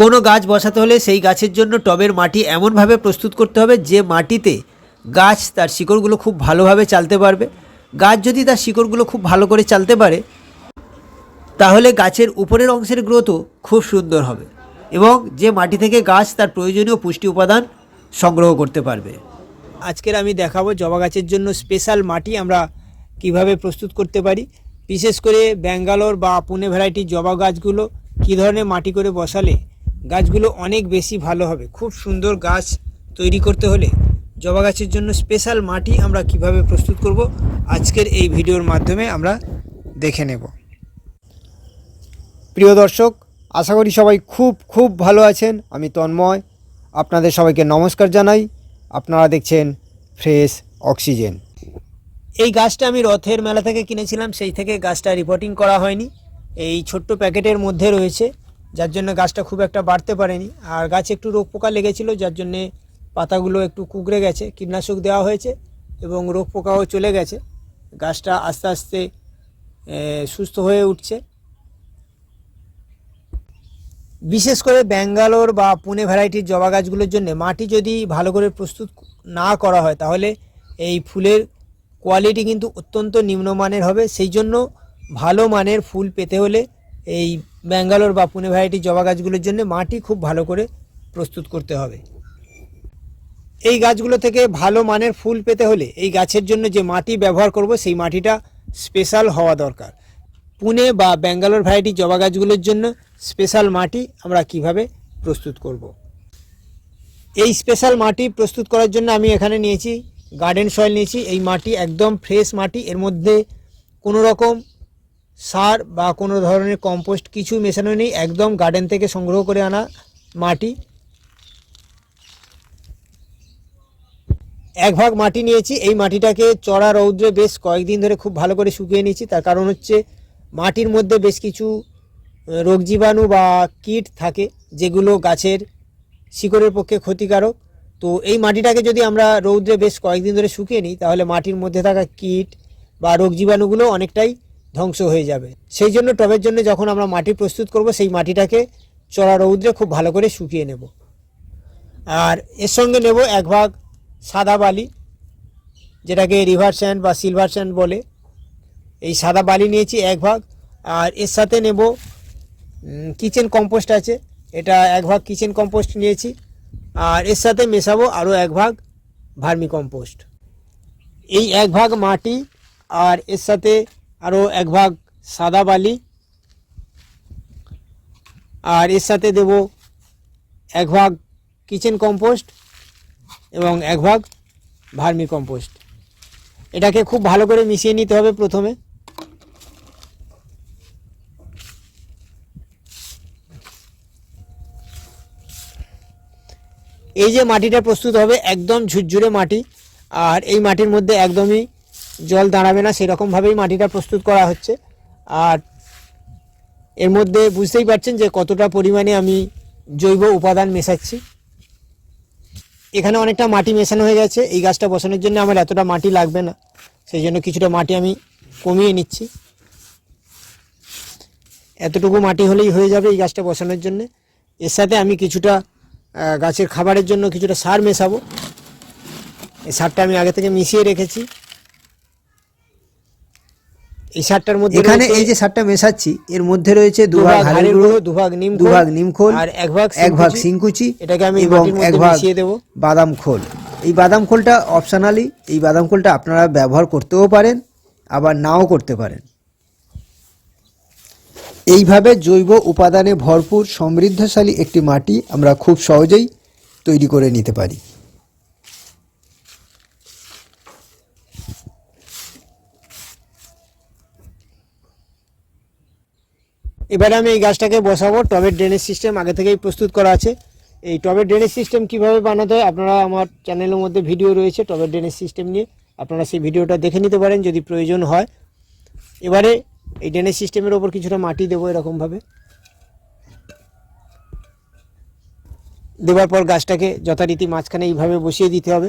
কোনো গাছ বসাতে হলে সেই গাছের জন্য টবের মাটি এমনভাবে প্রস্তুত করতে হবে যে মাটিতে গাছ তার শিকড়গুলো খুব ভালোভাবে চালতে পারবে। গাছ যদি তার শিকড়গুলো খুব ভালো করে চালতে পারে, তাহলে গাছের উপরের অংশের গ্রোথও খুব সুন্দর হবে এবং যে মাটি থেকে গাছ তার প্রয়োজনীয় পুষ্টি উপাদান সংগ্রহ করতে পারবে। আজকের আমি দেখাবো জবা গাছের জন্য স্পেশাল মাটি আমরা কীভাবে প্রস্তুত করতে পারি। বিশেষ করে ব্যাঙ্গালোর বা পুনে ভ্যারাইটির জবা গাছগুলো কী ধরনের মাটি করে বসালে গাছগুলো অনেক বেশি ভালো হবে। খুব সুন্দর গাছ তৈরি করতে হলে জবা গাছের জন্য স্পেশাল মাটি আমরা কীভাবে প্রস্তুত করব আজকের এই ভিডিওর মাধ্যমে আমরা দেখে নেব। প্রিয় দর্শক, আশা করি সবাই খুব খুব ভালো আছেন। আমি তন্ময়। আপনাদের সবাইকে নমস্কার জানাই। আপনারা দেখছেন ফ্রেশ অক্সিজেন। এই গাছটা আমি রথের মেলা থেকে কিনেছিলাম, সেই থেকে গাছটা রিপোর্টিং করা হয়নি। এই ছোট্ট প্যাকেটের মধ্যে রয়েছে যার জন্য গাছটা খুব একটা বাড়তে পারেনি। আর গাছে একটু রোগ পোকা লেগেছিল, যার জন্যে পাতাগুলো একটু কুকড়ে গেছে, কীটনাশক দেওয়া হয়েছে এবং রোগ পোকাও চলে গেছে। গাছটা আস্তে আস্তে সুস্থ হয়ে উঠছে। বিশেষ করে ব্যাঙ্গালোর বা পুনে ভ্যারাইটির জবা গাছগুলোর জন্য মাটি যদি ভালো করে প্রস্তুত না করা হয়, তাহলে এই ফুলের কোয়ালিটি কিন্তু অত্যন্ত নিম্নমানের হবে। সেই জন্য ভালো মানের ফুল পেতে হলে এই ব্যাঙ্গালোর বা পুনে ভ্যারাইটি জবা গাছগুলোর জন্য মাটি খুব ভালো করে প্রস্তুত করতে হবে। এই গাছগুলো থেকে ভালো মানের ফুল পেতে হলে এই গাছের জন্য যে মাটি ব্যবহার করব, সেই মাটিটা স্পেশাল হওয়া দরকার। পুনে বা ব্যাঙ্গালোর ভ্যারাইটি জবা গাছগুলোর জন্য স্পেশাল মাটি আমরা কীভাবে প্রস্তুত করব। এই স্পেশাল মাটি প্রস্তুত করার জন্য আমি এখানে নিয়েছি গার্ডেন সয়েল নিয়েছি। এই মাটি একদম ফ্রেশ মাটি, এর মধ্যে কোনো রকম সার বা কোনো ধরনের কম্পোস্ট কিছু মেশানো নেই, একদম গার্ডেন থেকে সংগ্রহ করে আনা মাটি। এক ভাগ মাটি নিয়েছি, এই মাটিটাকে চড়া রৌদ্রে বেশ কয়েকদিন ধরে খুব ভালো করে শুকিয়ে নিয়েছি, তার কারণ হচ্ছে মাটির মধ্যে বেশ কিছু রোগ জীবাণু বা কীট থাকে, যেগুলো গাছের শিকড়ের পক্ষে ক্ষতিকারক। তো এই মাটিটাকে যদি আমরা রৌদ্রে বেশ কয়েকদিন ধরে শুকিয়ে নিই, তাহলে মাটির মধ্যে থাকা কীট বা রোগ জীবাণুগুলো অনেকটাই ধ্বংস হয়ে যাবে। সেই জন্য টবের জন্য যখন আমরা মাটি প্রস্তুত করব, সেই মাটিটাকে চড়া রৌদ্রে খুব ভালো করে শুকিয়ে নেব। আর এর সঙ্গে নেব এক ভাগ সাদা বালি, যেটাকে রিভার স্যান্ড বা সিলভার স্যান্ড বলে। এই সাদা বালি নিয়েছি এক ভাগ, আর এর সাথে নেব কিচেন কম্পোস্ট আছে। এটা এক ভাগ কিচেন কম্পোস্ট নিয়েছি, আর এর সাথে মেশাবো আরও এক ভাগ ভার্মি কম্পোস্ট এই এক ভাগ মাটি, আর এর সাথে আরও এক ভাগ সাদা বালি। আর এর সাথে দেব এক ভাগ কিচেন কম্পোস্ট এবং এক ভাগ ভার্মি কম্পোস্ট এটাকে খুব ভালো করে মিশিয়ে নিতে হবে প্রথমে। এই যে মাটিটা প্রস্তুত হবে, একদম ঝুরঝুরে মাটি। আর এই মাটির মধ্যে একদমই জল দাঁড়াবে না, সেরকমভাবেই মাটিটা প্রস্তুত করা হচ্ছে। আর এর মধ্যে বুঝতেই পারছেন যে কতটা পরিমাণে আমি জৈব উপাদান মেশাচ্ছি। এখানে অনেকটা মাটি মেশানো হয়ে গেছে, এই গাছটা বসানোর জন্য আমার এতটা মাটি লাগবে না, সেই জন্য কিছুটা মাটি আমি কমিয়ে নিচ্ছি। এতটুকু মাটি হলেই হয়ে যাবে এই গাছটা বসানোর জন্য। এর সাথে আমি কিছুটা গাছের খাবারের জন্য কিছুটা সার মেশাবো। এই সারটা আমি আগে থেকে মিশিয়ে রেখেছি। এই সারটার মধ্যে এখানে এই যে সারটা মেশাচ্ছি এর মধ্যে রয়েছে দুভাগ দুভাগ হাড়ের গুঁড়ো গুঁড়ো দুভাগ নিম দুভাগ নিম খোল আর এক ভাগ এক ভাগ। সিংকুচি এটাকে আমি এবং এক ভাগ মিশিয়ে দেবো। বাদাম খোল। এই বাদাম খোলটা অপশনালি এই বাদাম খোলটা আপনারা ব্যবহার করতেও পারেন আবার নাও করতে পারেন। এইভাবে জৈব উপাদানে ভরপুর সমৃদ্ধশালী একটি মাটি আমরা খুব সহজেই তৈরি করে নিতে পারি। এবারে আমি এই গাছটাকে বসাবো। টবের ড্রেনেজ সিস্টেম আগে থেকেই প্রস্তুত করা আছে। এই টবের ড্রেনেজ সিস্টেম কীভাবে বানাতে হয় আপনারা আমার চ্যানেলের মধ্যে ভিডিও রয়েছে টবের ড্রেনেজ সিস্টেম নিয়ে। আপনারা সেই ভিডিওটা দেখে নিতে পারেন যদি প্রয়োজন হয়। এবারে এই ড্রেনেজ সিস্টেমের ওপর কিছুটা মাটি দেবো এরকমভাবে। দেওয়ার পর গাছটাকে যথারীতি মাঝখানে এইভাবে বসিয়ে দিতে হবে।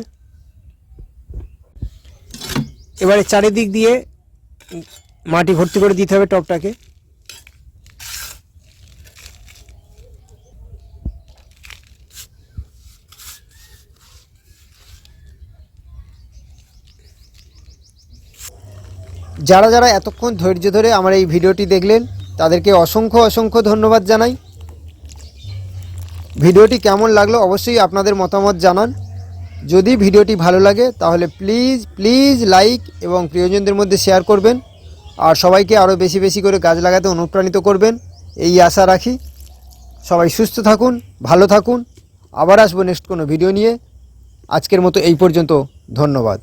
এবারে চারিদিক দিয়ে মাটি ভর্তি করে দিতে হবে টবটাকে। যারা যারা এতক্ষণ ধৈর্য ধরে আমার এই ভিডিওটি দেখলেন, তাদেরকে অসংখ্য অসংখ্য ধন্যবাদ জানাই। ভিডিওটি কেমন লাগল অবশ্যই আপনাদের মতামত জানান। যদি ভিডিওটি ভালো লাগে, তাহলে প্লিজ প্লিজ লাইক এবং প্রিয়জনদের মধ্যে শেয়ার করবেন। আর সবাইকে আরও বেশি বেশি করে গাছ লাগাতে অনুপ্রাণিত করবেন, এই আশা রাখি। সবাই সুস্থ থাকুন, ভালো থাকুন। আবার আসব নেক্সট কোনো ভিডিও নিয়ে। আজকের মতো এই পর্যন্ত, ধন্যবাদ।